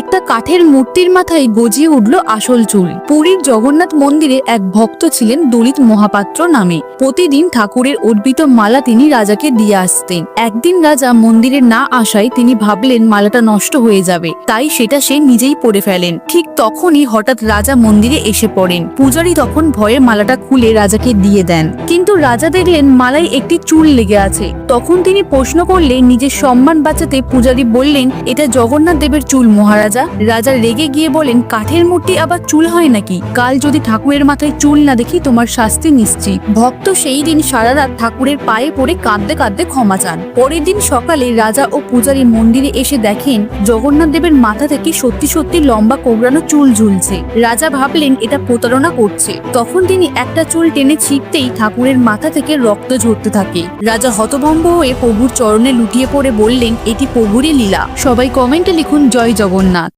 একটা কাঠের মূর্তির মাথায় গজিয়ে উঠল আসল চুল। পুরীর জগন্নাথ মন্দিরে এক ভক্ত ছিলেন দলিত মহাপাত্র নামে। প্রতিদিন ঠাকুরের অর্পিত মালা তিনি রাজাকে দিয়ে আসতেন। একদিন রাজা মন্দিরে না আসায় তিনি ভাবলেন মালাটা নষ্ট হয়ে যাবে, তাই সেটা সে নিজেই পরে ফেলেন। ঠিক তখনই হঠাৎ রাজা মন্দিরে এসে পড়েন। পূজারী তখন ভয়ে মালাটা খুলে রাজাকে দিয়ে দেন। কিন্তু রাজা দেখলেন মালায় একটি চুল লেগে আছে। তখন তিনি প্রশ্ন করলে নিজের সম্মান বাঁচাতে পূজারী বললেন, এটা জগন্নাথ দেবের চুল মহারাজা। রাজা রেগে গিয়ে বলেন, কাঠের মূর্তি আবার চুল হয় নাকি? কাল যদি ঠাকুরের মাথায় চুল না দেখি, তোমার শাস্তি নিশ্চিত। ভক্ত সেই দিন সারা রাত ঠাকুরের পায়ে পড়ে কাঁদতে কাঁদতে ক্ষমা চান। পরের দিন সকালে রাজা ও পূজারী মন্দিরে এসে দেখেন, জগন্নাথ দেবের মাথা থেকে সত্যি সত্যি লম্বা কোবরানো চুল ঝুলছে। রাজা ভাবলেন, এটা প্রতারণা করছে। তখন তিনি একটা চুল টেনে ছিঁড়তেই ঠাকুরের মাথা থেকে রক্ত ঝরতে থাকে। রাজা হতভম্ব হয়ে প্রভুর চরণে লুটিয়ে পড়ে বললেন, এটি প্রভুরই লীলা। সবাই কমেন্টে লিখুন, জয় জগন্নাথ।